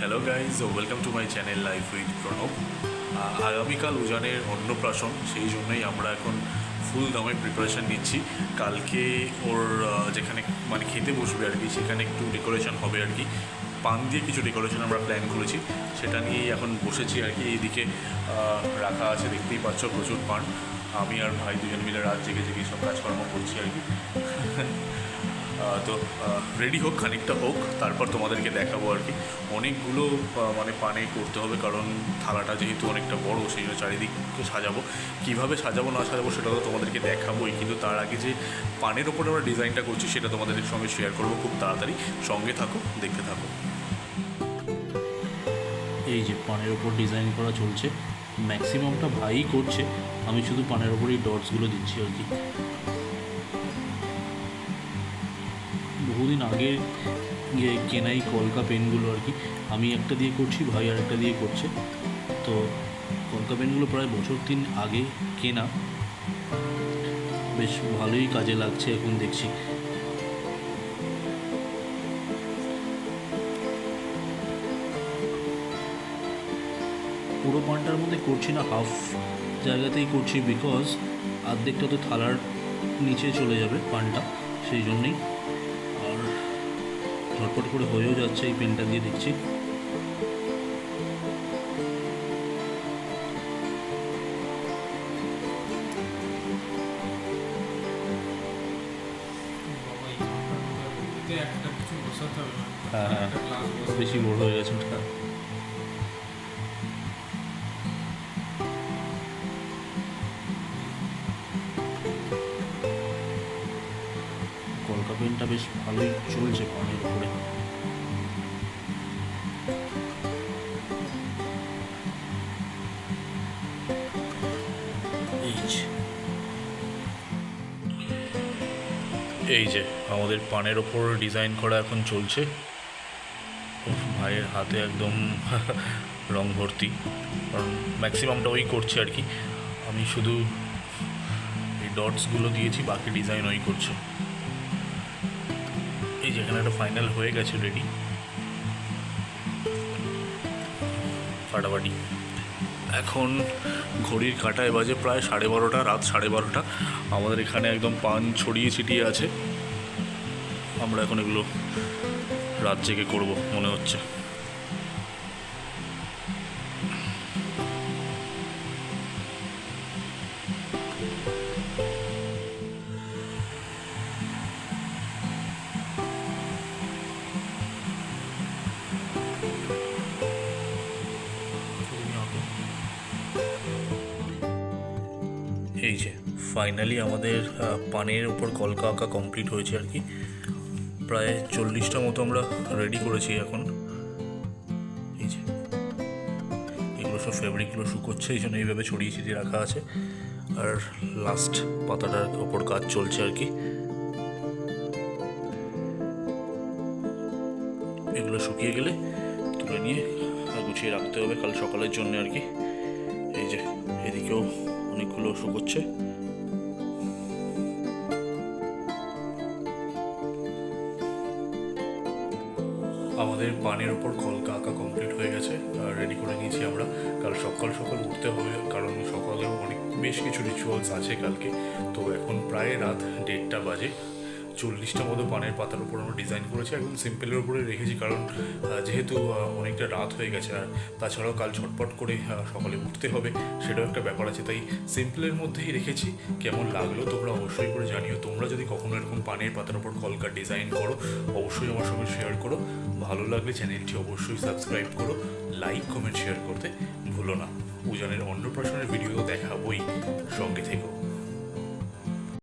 Hello guys welcome to my channel life with Pranab আগামীকাল উজানের অন্নপ্রাশন, সেই জন্যই আমরা এখন ফুল দমে প্রিপারেশন নিচ্ছি। কালকে ওর যেখানে মানে খেতে বসবে আর কি, সেখানে একটু ডেকোরেশন হবে আর কি। পান দিয়ে কিছু ডেকোরেশন আমরা প্ল্যান করেছি, সেটা নিয়েই এখন বসেছি আর কি। এইদিকে রাখা আছে, দেখতেই পাচ্ছ প্রচুর পান। আমি আর ভাই দুজন মিলে রাত জেগে জেগে সব কাজকর্ম করছি আর কি। তো রেডি হোক, খানিকটা হোক, তারপর তোমাদেরকে দেখাবো আর কি। অনেকগুলো মানে পানে করতে হবে, কারণ থালাটা যেহেতু অনেকটা বড়, সেই জন্য চারিদিকে সাজাবো। কীভাবে সাজাবো, না সাজাবো, সেটা তো তোমাদেরকে দেখাবোই, কিন্তু তার আগে যে পানের ওপরে আমরা ডিজাইনটা করছি, সেটা তোমাদের সঙ্গে শেয়ার করব খুব তাড়াতাড়ি। সঙ্গে থাকো, দেখতে থাকো। এই যে পানের ওপর ডিজাইন করা চলছে ম্যাক্সিমামটা ভাই করছে, আমি শুধু পানের ওপরেই ডটসগুলো দিচ্ছি আর কি। বহুদিন আগে কেনাই কলকা পেনগুলো আর কি। আমি একটা দিয়ে করছি, ভাই আর একটা দিয়ে করছে। তো কলকা পেনগুলো প্রায় বছর তিন আগে কেনা। বেশ ভালোই কাজে লাগছে এখন দেখছি। পুরো পানটার মধ্যে করছি না, হাফ জায়গাতেই করছি বিকজ অর্ধেকটা তো থালার নিচে চলে যাবে পানটা, সেই জন্যেই। ঝটপট করে হয়েও যাচ্ছে এই পেনটা দিয়ে দেখছি হ্যাঁ, হ্যাঁ। বেশি বড় হয়ে গেছে ওটা কলকা পেনটা বেশ ভালোই চলছে পানের উপরে। এই যে। আমাদের পানের ওপর ডিজাইন করা এখন চলছে। ভাইয়ের হাতে একদম রং ভর্তি। কারণ ম্যাক্সিমামটা ওই করছে আর কি। আমি শুধু এই ডটসগুলো দিয়েছি, বাকি ডিজাইন ওই করছে। যেখানে একটা ফাইনাল হয়ে গেছে রেডি ফাটাফাটি। এখন ঘড়ির কাঁটায় বাজে প্রায় সাড়ে বারোটা, রাত সাড়ে বারোটা। আমাদের এখানে একদম পান ছড়িয়ে ছিটিয়ে আছে। আমরা এখন এগুলো রাত জেগে করব, মনে হচ্ছে। ফাইনালি আমাদের পানের উপর কলকা আঁকা কমপ্লিট হয়েছে আর কি। প্রায় চল্লিশটা মতো আমরা রেডি করেছি এখন। এই যে, এগুলো সব ফেব্রিকগুলো শুকোচ্ছে, এই জন্য এইভাবে ছড়িয়ে ছিটিয়ে রাখা আছে। আর লাস্ট পাতাটার ওপর কাজ চলছে আর কি। এগুলো শুকিয়ে গেলে তুলে নিয়ে গুছিয়ে রাখতে হবে কাল সকালের জন্য আর কি। এই যে, এদিকেও অনেকগুলো শুকোচ্ছে। আমাদের পানের ওপর কলকা আঁকা কমপ্লিট হয়ে গেছে রেডি করে নিয়েছি আমরা। কাল সকাল সকাল উঠতে হবে, কারণ সকালেও অনেক, বেশ কিছু রিচুয়ালস আছে কালকে। তো এখন প্রায় রাত দেড়টা বাজে। চল্লিশটা মতো পানের পাতার উপর আমরা ডিজাইন করেছি, একদম সিম্পলের উপরে রেখেছি, কারণ যেহেতু অনেকটা রাত হয়ে গেছে, আর তাছাড়াও কাল ছটপট করে সকালে উঠতে হবে, সেটাও একটা ব্যাপার আছে, তাই সিম্পলের মধ্যেই রেখেছি। কেমন লাগল তোমরা অবশ্যই করে জানিও, তোমরা যদি কখনো এরকম পানের পাতার উপর কলকার ডিজাইন করো, অবশ্যই আমার সঙ্গে শেয়ার করো, ভালো লাগলে চ্যানেলটি অবশ্যই সাবস্ক্রাইব করো লাইক কমেন্ট শেয়ার করতে ভুলো না। উজানের অন্নপ্রাশনের ভিডিও দেখাবই, সঙ্গে থেকো।